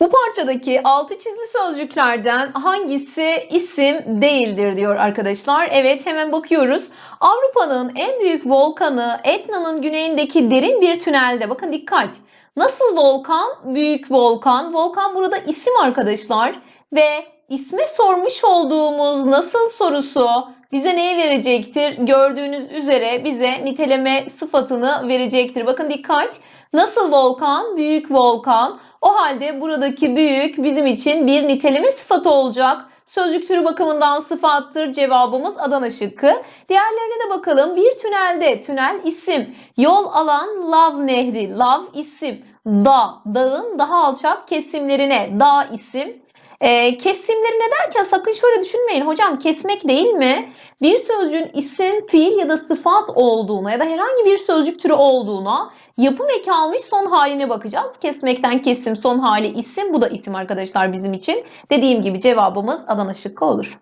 Bu parçadaki altı çizili sözcüklerden hangisi isim değildir diyor arkadaşlar. Evet hemen bakıyoruz. Avrupa'nın en büyük volkanı Etna'nın güneyindeki derin bir tünelde. Bakın dikkat. Nasıl volkan? Büyük volkan. Volkan burada isim arkadaşlar. Ve isme sormuş olduğumuz nasıl sorusu bize neyi verecektir? Gördüğünüz üzere bize niteleme sıfatını verecektir. Bakın dikkat. Nasıl volkan? Büyük volkan. O halde buradaki büyük bizim için bir niteleme sıfatı olacak. Sözcük türü bakımından sıfattır. Cevabımız Adana şıkkı. Diğerlerine de bakalım. Bir tünelde, tünel isim. Yol alan Lav Nehri, Lav isim. Dağ, dağın daha alçak kesimlerine dağ isim. Ee, kesimlerine derken sakın şöyle düşünmeyin. Hocam kesmek değil mi? Bir sözcüğün isim, fiil ya da sıfat olduğuna ya da herhangi bir sözcük türü olduğuna yapım eki almış son haline bakacağız. Kesmekten kesim son hali isim. Bu da isim arkadaşlar bizim için. Dediğim gibi cevabımız Adana şıkkı olur.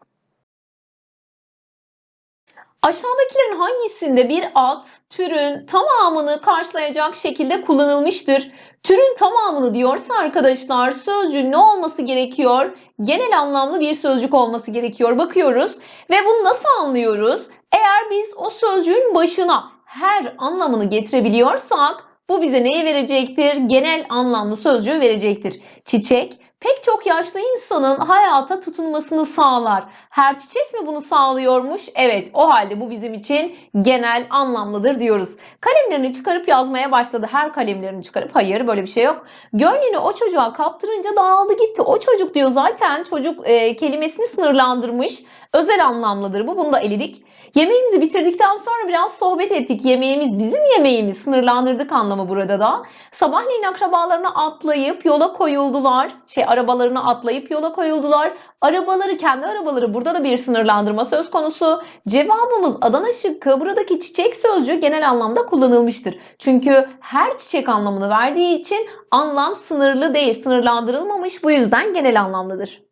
Aşağıdakilerin hangisinde bir ad türün tamamını karşılayacak şekilde kullanılmıştır? Türün tamamını diyorsa arkadaşlar sözcüğün ne olması gerekiyor? Genel anlamlı bir sözcük olması gerekiyor. Bakıyoruz ve bunu nasıl anlıyoruz? Eğer biz o sözcüğün başına her anlamını getirebiliyorsak bu bize neyi verecektir? Genel anlamlı sözcüğü verecektir. Çiçek pek çok yaşlı insanın hayata tutunmasını sağlar. Her çiçek mi bunu sağlıyormuş? Evet, o halde bu bizim için genel anlamlıdır diyoruz. Kalemlerini çıkarıp yazmaya başladı. Her kalemlerini çıkarıp hayır böyle bir şey yok. Gönlünü o çocuğa kaptırınca dağıldı gitti. O çocuk diyor zaten çocuk e, kelimesini sınırlandırmış. Özel anlamlıdır bu. Bunu da eledik. Yemeğimizi bitirdikten sonra biraz sohbet ettik. Yemeğimiz bizim yemeğimiz. Sınırlandırdık anlamı burada da. Sabahleyin akrabalarına atlayıp yola koyuldular. Şey arabalarına atlayıp yola koyuldular. Arabaları kendi arabaları burada da bir sınırlandırma söz konusu. Cevabımız Adana şıkkı. Buradaki çiçek sözcüğü genel anlamda kullanılmıştır. Çünkü her çiçek anlamını verdiği için anlam sınırlı değil, sınırlandırılmamış. Bu yüzden genel anlamlıdır.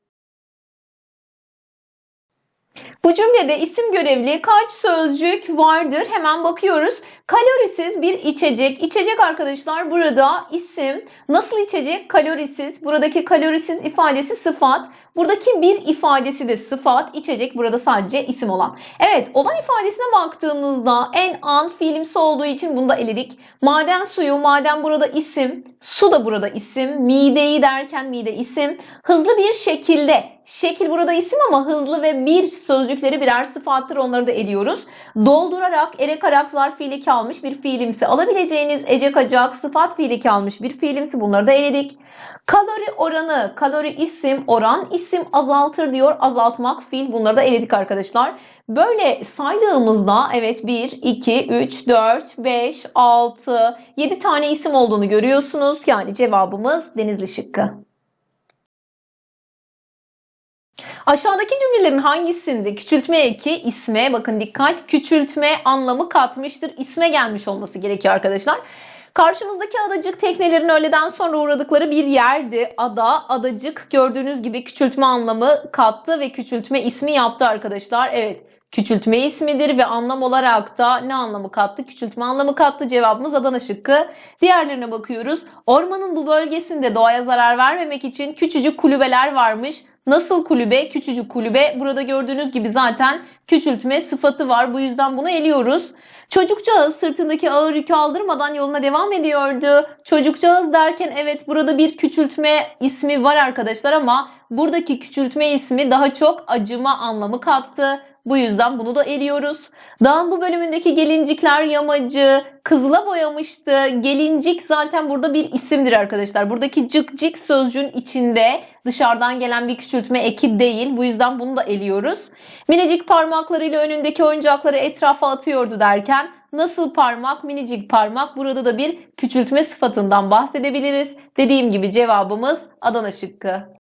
Bu cümlede isim görevli kaç sözcük vardır? Hemen bakıyoruz. Kalorisiz bir içecek. İçecek arkadaşlar burada isim. Nasıl içecek? Kalorisiz. Buradaki kalorisiz ifadesi sıfat. Buradaki bir ifadesi de sıfat. İçecek burada sadece isim olan. Evet olan ifadesine baktığımızda en an fiilimsi olduğu için bunu da eledik. Maden suyu, maden burada isim. Su da burada isim. Mideyi derken mide isim. Hızlı bir şekilde. Şekil burada isim ama hızlı ve bir sözcükleri birer sıfattır. Onları da eliyoruz. Doldurarak, erekarak zarf fiili almış bir fiilimsi. Alabileceğiniz ecek acak, sıfat fiili almış bir fiilimsi. Bunları da eledik. Kalori oranı, kalori isim, oran isim azaltır diyor. Azaltmak fiil. Bunları da eledik arkadaşlar. Böyle saydığımızda evet 1, 2, 3, 4, 5, 6, 7 tane isim olduğunu görüyorsunuz. Yani cevabımız Denizli şıkkı. Aşağıdaki cümlelerin hangisinde küçültme eki isme bakın dikkat küçültme anlamı katmıştır. İsme gelmiş olması gerekiyor arkadaşlar. Karşımızdaki adacık teknelerin öğleden sonra uğradıkları bir yerdi. Ada, adacık gördüğünüz gibi küçültme anlamı kattı ve küçültme ismi yaptı arkadaşlar. Evet küçültme ismidir ve anlam olarak da ne anlamı kattı? Küçültme anlamı kattı. Cevabımız Adana şıkkı. Diğerlerine bakıyoruz. Ormanın bu bölgesinde doğaya zarar vermemek için küçücük kulübeler varmış. Nasıl kulübe? Küçücük kulübe. Burada gördüğünüz gibi zaten küçültme sıfatı var. Bu yüzden bunu eliyoruz. Çocukcağız sırtındaki ağır yükü aldırmadan yoluna devam ediyordu. Çocukcağız derken evet burada bir küçültme ismi var arkadaşlar ama buradaki küçültme ismi daha çok acıma anlamı kattı. Bu yüzden bunu da eliyoruz. Dağın bu bölümündeki gelincikler yamacı kızıla boyamıştı. Gelincik zaten burada bir isimdir arkadaşlar. Buradaki cık cık sözcüğün içinde dışarıdan gelen bir küçültme eki değil. Bu yüzden bunu da eliyoruz. Minicik parmaklarıyla önündeki oyuncakları etrafa atıyordu derken nasıl parmak, minicik parmak burada da bir küçültme sıfatından bahsedebiliriz. Dediğim gibi cevabımız Adana şıkkı.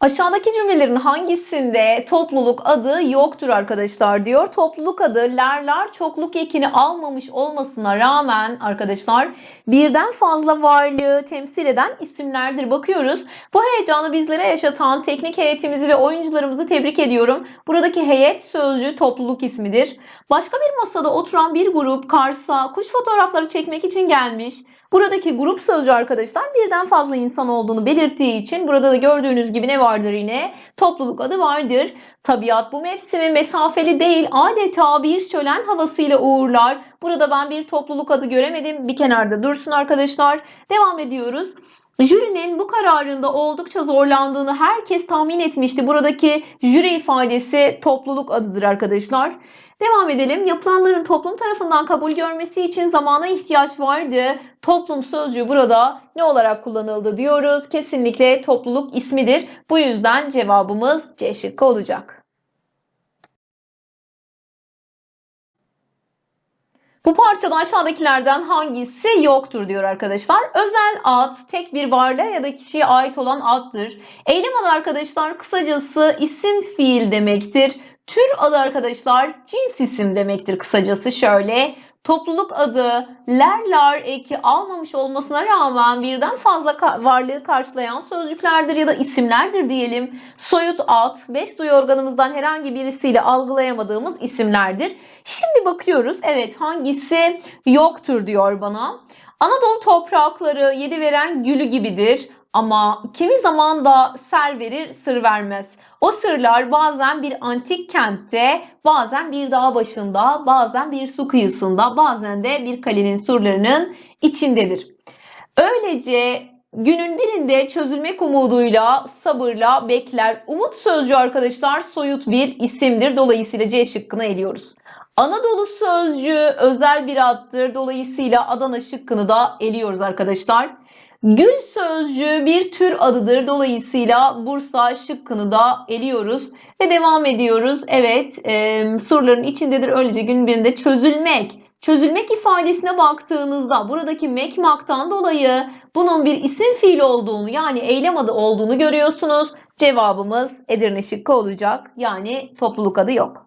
Aşağıdaki cümlelerin hangisinde topluluk adı yoktur arkadaşlar diyor. Topluluk adı lerler çokluk ekini almamış olmasına rağmen arkadaşlar birden fazla varlığı temsil eden isimlerdir. Bakıyoruz. Bu heyecanı bizlere yaşatan teknik heyetimizi ve oyuncularımızı tebrik ediyorum. Buradaki heyet sözcüğü topluluk ismidir. Başka bir masada oturan bir grup Kars'a kuş fotoğrafları çekmek için gelmiş. Buradaki grup sözcüğü arkadaşlar birden fazla insan olduğunu belirttiği için burada da gördüğünüz gibi ne vardır yine? Topluluk adı vardır. Tabiat bu mevsimi mesafeli değil adeta bir şölen havasıyla uğurlar. Burada ben bir topluluk adı göremedim. Bir kenarda dursun arkadaşlar. Devam ediyoruz. Jürinin bu kararında oldukça zorlandığını herkes tahmin etmişti. Buradaki jüri ifadesi topluluk adıdır arkadaşlar. Devam edelim. Yapılanların toplum tarafından kabul görmesi için zamana ihtiyaç vardı. Toplum sözcüğü burada ne olarak kullanıldı diyoruz. Kesinlikle topluluk ismidir. Bu yüzden cevabımız C şıkkı olacak. Bu parçada aşağıdakilerden hangisi yoktur diyor arkadaşlar. Özel ad tek bir varlığa ya da kişiye ait olan addır. Eylem adı arkadaşlar kısacası isim fiil demektir. Tür adı arkadaşlar cins isim demektir kısacası şöyle. Topluluk adı ler lar eki almamış olmasına rağmen birden fazla varlığı karşılayan sözcüklerdir ya da isimlerdir diyelim. Soyut ad, beş duyu organımızdan herhangi birisiyle algılayamadığımız isimlerdir. Şimdi bakıyoruz evet hangisi yoktur diyor bana. Anadolu toprakları yedi veren gülü gibidir ama kimi zaman da ser verir sır vermez. O sırlar bazen bir antik kentte, bazen bir dağ başında, bazen bir su kıyısında, bazen de bir kalenin surlarının içindedir. Öylece günün birinde çözülmek umuduyla, sabırla bekler. Umut sözcüğü arkadaşlar soyut bir isimdir. Dolayısıyla C şıkkını eliyoruz. Anadolu sözcüğü özel bir addır. Dolayısıyla Adana şıkkını da eliyoruz arkadaşlar. Gül sözcüğü bir tür adıdır. Dolayısıyla Bursa şıkkını da eliyoruz ve devam ediyoruz. Evet, e, soruların içindedir. Öylece gün birinde çözülmek. Çözülmek ifadesine baktığınızda buradaki mekmaktan dolayı bunun bir isim fiil olduğunu yani eylem adı olduğunu görüyorsunuz. Cevabımız Edirne şıkkı olacak. Yani topluluk adı yok.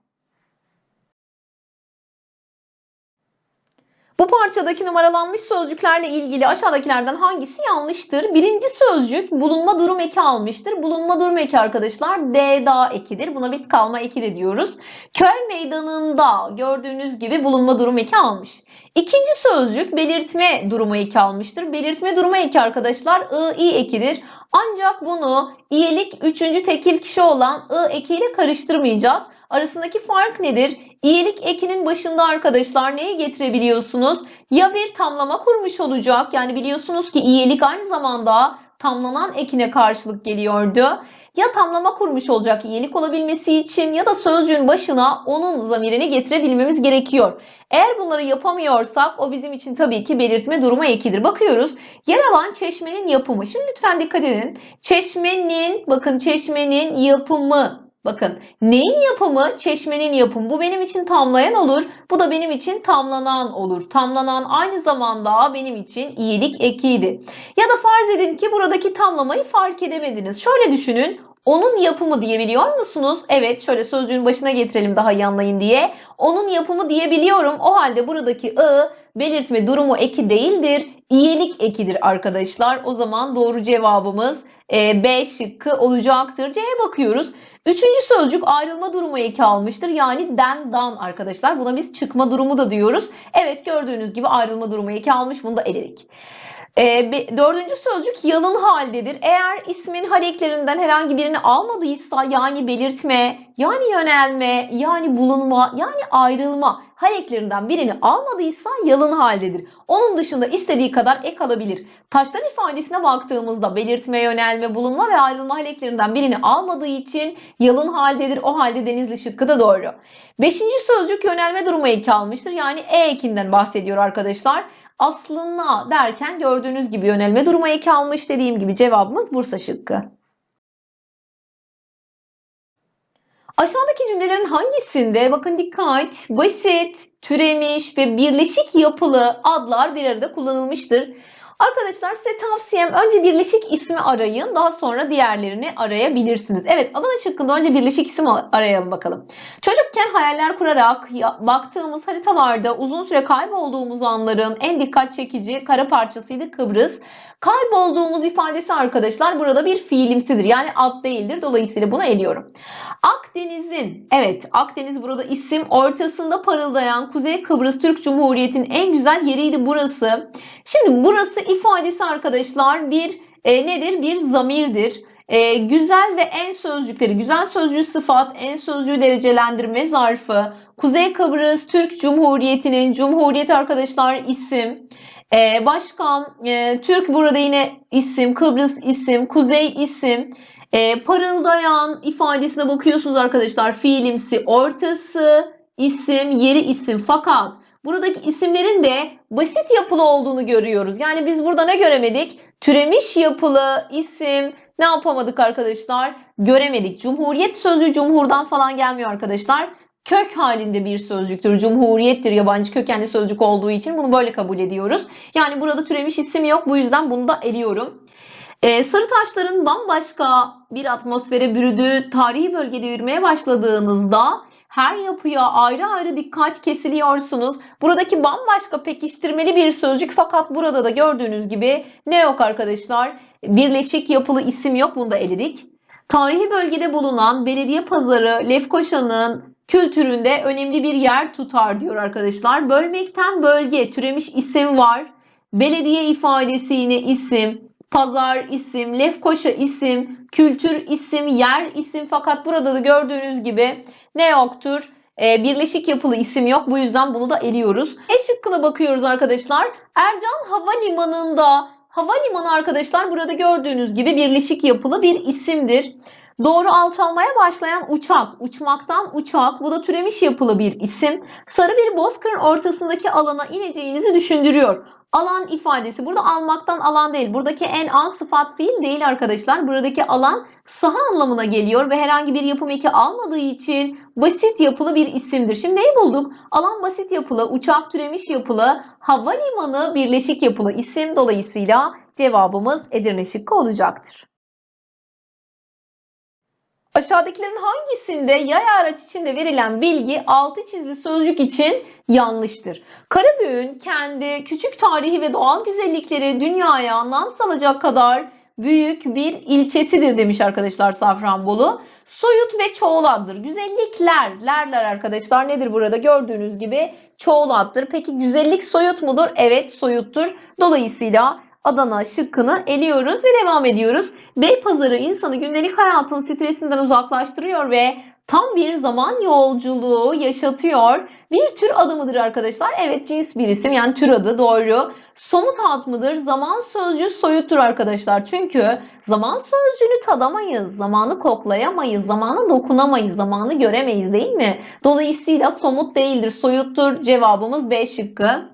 Bu parçadaki numaralanmış sözcüklerle ilgili aşağıdakilerden hangisi yanlıştır? Birinci sözcük bulunma durum eki almıştır. Bulunma durum eki arkadaşlar D da ekidir. Buna biz kalma eki de diyoruz. Köy meydanında gördüğünüz gibi bulunma durum eki almış. İkinci sözcük belirtme durumu eki almıştır. Belirtme durumu eki arkadaşlar I, i ekidir. Ancak bunu iyilik üçüncü tekil kişi olan I ekiyle karıştırmayacağız. Arasındaki fark nedir? İyilik ekinin başında arkadaşlar neyi getirebiliyorsunuz? Ya bir tamlama kurmuş olacak. Yani biliyorsunuz ki iyilik aynı zamanda tamlanan ekine karşılık geliyordu. Ya tamlama kurmuş olacak iyilik olabilmesi için ya da sözcüğün başına onun zamirini getirebilmemiz gerekiyor. Eğer bunları yapamıyorsak o bizim için tabii ki belirtme durumu ekidir. Bakıyoruz yer alan çeşmenin yapımı. Şimdi lütfen dikkat edin. Çeşmenin bakın çeşmenin yapımı Bakın neyin yapımı? Çeşmenin yapımı. Bu benim için tamlayan olur. Bu da benim için tamlanan olur. Tamlanan aynı zamanda benim için iyilik ekiydi. Ya da farz edin ki buradaki tamlamayı fark edemediniz. Şöyle düşünün. Onun yapımı diyebiliyor musunuz? Evet şöyle sözcüğün başına getirelim daha iyi anlayın diye. Onun yapımı diyebiliyorum. O halde buradaki ı belirtme durumu eki değildir. İyilik ekidir arkadaşlar. O zaman doğru cevabımız e, B şıkkı olacaktır. C'ye bakıyoruz. Üçüncü sözcük ayrılma durumu eki almıştır. Yani den dan arkadaşlar. Buna biz çıkma durumu da diyoruz. Evet gördüğünüz gibi ayrılma durumu eki almış. Bunu da eledik. E, be- dördüncü sözcük yalın haldedir. Eğer ismin haleklerinden herhangi birini almadıysa yani belirtme, yani yönelme, yani bulunma, yani ayrılma haleklerinden birini almadıysa yalın haldedir. Onun dışında istediği kadar ek alabilir. Taşlar ifadesine baktığımızda belirtme, yönelme, bulunma ve ayrılma haleklerinden birini almadığı için yalın haldedir. O halde denizli şıkkı da doğru. Beşinci sözcük yönelme durumu eki almıştır. Yani e ekinden bahsediyor arkadaşlar. Aslına derken gördüğünüz gibi yönelme durumu eki almış. Dediğim gibi cevabımız Bursa şıkkı. Aşağıdaki cümlelerin hangisinde bakın dikkat basit, türemiş ve birleşik yapılı adlar bir arada kullanılmıştır? Arkadaşlar size tavsiyem önce birleşik ismi arayın. Daha sonra diğerlerini arayabilirsiniz. Evet Adana şıkkında önce birleşik isim arayalım bakalım. Çocukken hayaller kurarak baktığımız haritalarda uzun süre kaybolduğumuz anların en dikkat çekici kara parçasıydı Kıbrıs. Kaybolduğumuz ifadesi arkadaşlar burada bir fiilimsidir. Yani ad değildir. Dolayısıyla bunu eliyorum. Akdeniz'in, evet Akdeniz burada isim ortasında parıldayan Kuzey Kıbrıs Türk Cumhuriyeti'nin en güzel yeriydi burası. Şimdi burası ifadesi arkadaşlar bir e, nedir? Bir zamirdir. E, güzel ve en sözcükleri, güzel sözcüğü sıfat, en sözcüğü derecelendirme zarfı, Kuzey Kıbrıs Türk Cumhuriyeti'nin, Cumhuriyet arkadaşlar isim, e, başka e, Türk burada yine isim, Kıbrıs isim, Kuzey isim, e, parıldayan ifadesine bakıyorsunuz arkadaşlar fiilimsi, ortası isim, yeri isim fakat buradaki isimlerin de basit yapılı olduğunu görüyoruz. Yani biz burada ne göremedik? Türemiş yapılı isim ne yapamadık arkadaşlar? Göremedik. Cumhuriyet sözcüğü cumhurdan falan gelmiyor arkadaşlar. Kök halinde bir sözcüktür. Cumhuriyettir yabancı kökenli sözcük olduğu için bunu böyle kabul ediyoruz. Yani burada türemiş isim yok. Bu yüzden bunu da eliyorum. Ee, sarı taşların bambaşka bir atmosfere bürüdüğü tarihi bölgede yürümeye başladığınızda her yapıya ayrı ayrı dikkat kesiliyorsunuz. Buradaki bambaşka pekiştirmeli bir sözcük fakat burada da gördüğünüz gibi ne yok arkadaşlar? Birleşik yapılı isim yok. Bunu da eledik. Tarihi bölgede bulunan belediye pazarı Lefkoşa'nın kültüründe önemli bir yer tutar diyor arkadaşlar. Bölmekten bölge türemiş isim var. Belediye ifadesi yine isim. Pazar isim, Lefkoşa isim, kültür isim, yer isim fakat burada da gördüğünüz gibi ne yoktur? Ee, birleşik yapılı isim yok. Bu yüzden bunu da eliyoruz. E şıkkına bakıyoruz arkadaşlar. Ercan Havalimanı'nda Havalimanı arkadaşlar burada gördüğünüz gibi birleşik yapılı bir isimdir. Doğru alçalmaya başlayan uçak, uçmaktan uçak, bu da türemiş yapılı bir isim. Sarı bir bozkırın ortasındaki alana ineceğinizi düşündürüyor. Alan ifadesi burada almaktan alan değil. Buradaki en an sıfat fiil değil arkadaşlar. Buradaki alan saha anlamına geliyor ve herhangi bir yapım eki almadığı için basit yapılı bir isimdir. Şimdi neyi bulduk? Alan basit yapılı, uçak türemiş yapılı, havalimanı birleşik yapılı isim. Dolayısıyla cevabımız Edirne şıkkı olacaktır. Aşağıdakilerin hangisinde yay araç içinde verilen bilgi altı çizili sözcük için yanlıştır? Karabüğün kendi küçük tarihi ve doğal güzellikleri dünyaya anlam salacak kadar büyük bir ilçesidir demiş arkadaşlar Safranbolu. Soyut ve çoğul addır. Güzellikler, lerler arkadaşlar nedir burada gördüğünüz gibi çoğul addır. Peki güzellik soyut mudur? Evet soyuttur. Dolayısıyla Adana şıkkını eliyoruz ve devam ediyoruz. Beypazarı insanı gündelik hayatın stresinden uzaklaştırıyor ve tam bir zaman yolculuğu yaşatıyor. Bir tür adı mıdır arkadaşlar? Evet cins bir isim yani tür adı doğru. Somut ad mıdır? Zaman sözcüğü soyuttur arkadaşlar. Çünkü zaman sözcüğünü tadamayız, zamanı koklayamayız, zamanı dokunamayız, zamanı göremeyiz değil mi? Dolayısıyla somut değildir, soyuttur. Cevabımız B şıkkı.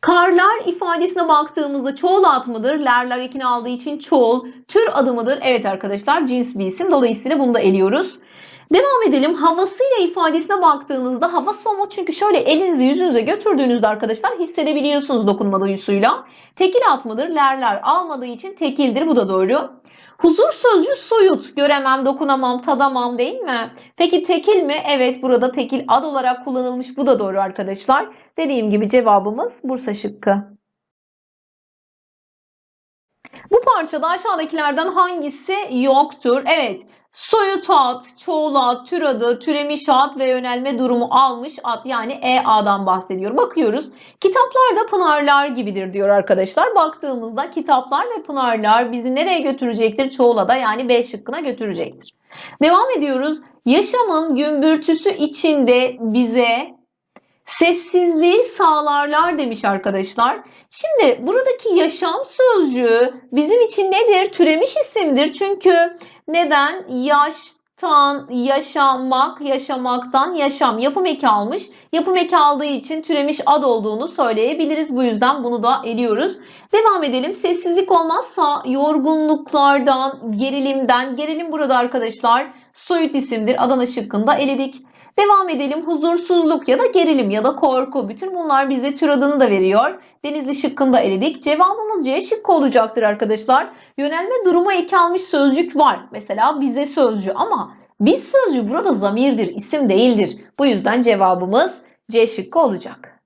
Karlar ifadesine baktığımızda çoğul ad mıdır? Lerler ekini aldığı için çoğul. Tür adı mıdır? Evet arkadaşlar cins bir isim. Dolayısıyla bunu da eliyoruz. Devam edelim. Havasıyla ifadesine baktığınızda hava somut çünkü şöyle elinizi yüzünüze götürdüğünüzde arkadaşlar hissedebiliyorsunuz dokunma duyusuyla. Tekil at mıdır? Lerler almadığı için tekildir. Bu da doğru. Huzur sözcüğü soyut. Göremem, dokunamam, tadamam değil mi? Peki tekil mi? Evet burada tekil ad olarak kullanılmış. Bu da doğru arkadaşlar. Dediğim gibi cevabımız Bursa şıkkı. Bu parçada aşağıdakilerden hangisi yoktur? Evet. Soyut ad, çoğul ad, tür adı, türemiş ad ve yönelme durumu almış ad yani EA'dan bahsediyor. Bakıyoruz. Kitaplar da pınarlar gibidir diyor arkadaşlar. Baktığımızda kitaplar ve pınarlar bizi nereye götürecektir? Çoğul ada yani B şıkkına götürecektir. Devam ediyoruz. Yaşamın gümbürtüsü içinde bize sessizliği sağlarlar demiş arkadaşlar. Şimdi buradaki yaşam sözcüğü bizim için nedir? Türemiş isimdir. Çünkü neden? Yaştan, yaşamak, yaşamaktan yaşam. Yapım eki almış. Yapım eki aldığı için türemiş ad olduğunu söyleyebiliriz. Bu yüzden bunu da eliyoruz. Devam edelim. Sessizlik olmazsa yorgunluklardan, gerilimden. Gerilim burada arkadaşlar soyut isimdir. Adana şıkkında eledik. Devam edelim. Huzursuzluk ya da gerilim ya da korku. Bütün bunlar bize tür adını da veriyor. Denizli şıkkında eledik. Cevabımız C şıkkı olacaktır arkadaşlar. Yönelme durumu eki almış sözcük var. Mesela bize sözcüğü ama biz sözcüğü burada zamirdir, isim değildir. Bu yüzden cevabımız C şıkkı olacak.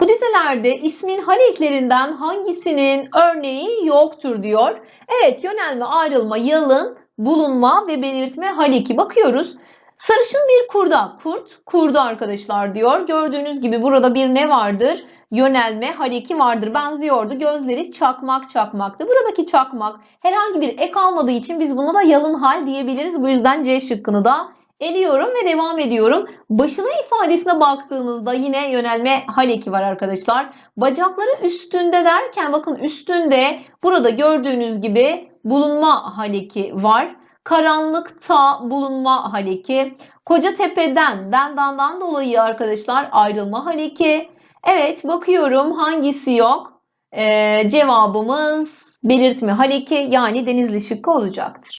Bu dizelerde ismin hal eklerinden hangisinin örneği yoktur diyor. Evet yönelme, ayrılma, yalın, bulunma ve belirtme hal eki. Bakıyoruz. Sarışın bir kurda. Kurt, kurdu arkadaşlar diyor. Gördüğünüz gibi burada bir ne vardır? Yönelme hal vardır. Benziyordu. Gözleri çakmak çakmaktı. Buradaki çakmak herhangi bir ek almadığı için biz buna da yalın hal diyebiliriz. Bu yüzden C şıkkını da eliyorum ve devam ediyorum. Başına ifadesine baktığınızda yine yönelme hal eki var arkadaşlar. Bacakları üstünde derken bakın üstünde burada gördüğünüz gibi bulunma hal eki var. Karanlıkta bulunma hal eki. Koca tepeden, dendandan dolayı arkadaşlar ayrılma hal eki. Evet bakıyorum hangisi yok? Ee, cevabımız belirtme hal eki yani denizli şıkkı olacaktır.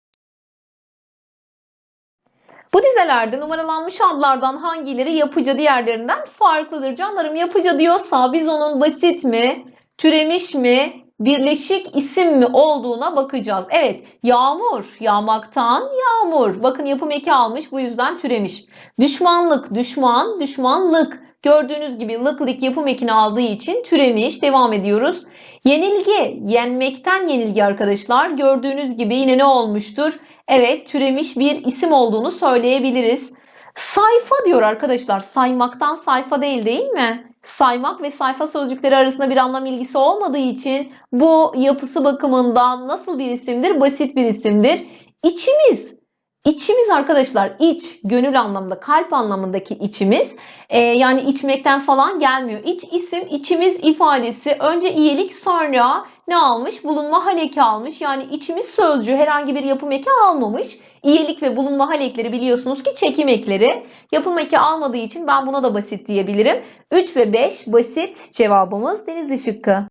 Bu dizelerde numaralanmış adlardan hangileri yapıcı diğerlerinden farklıdır? Canlarım yapıcı diyorsa biz onun basit mi, türemiş mi, birleşik isim mi olduğuna bakacağız. Evet, yağmur, yağmaktan yağmur. Bakın yapım eki almış bu yüzden türemiş. Düşmanlık, düşman, düşmanlık. Gördüğünüz gibi lıklık yapım ekini aldığı için türemiş. Devam ediyoruz. Yenilgi, yenmekten yenilgi arkadaşlar. Gördüğünüz gibi yine ne olmuştur? Evet, türemiş bir isim olduğunu söyleyebiliriz. Sayfa diyor arkadaşlar. Saymaktan sayfa değil değil mi? Saymak ve sayfa sözcükleri arasında bir anlam ilgisi olmadığı için bu yapısı bakımından nasıl bir isimdir? Basit bir isimdir. İçimiz. İçimiz arkadaşlar iç, gönül anlamında, kalp anlamındaki içimiz e, yani içmekten falan gelmiyor. İç isim, içimiz ifadesi önce iyilik sonra ne almış? Bulunma hal eki almış. Yani içimiz sözcüğü herhangi bir yapım eki almamış. İyilik ve bulunma hal ekleri biliyorsunuz ki çekim ekleri. Yapım eki almadığı için ben buna da basit diyebilirim. 3 ve 5 basit cevabımız Denizli şıkkı.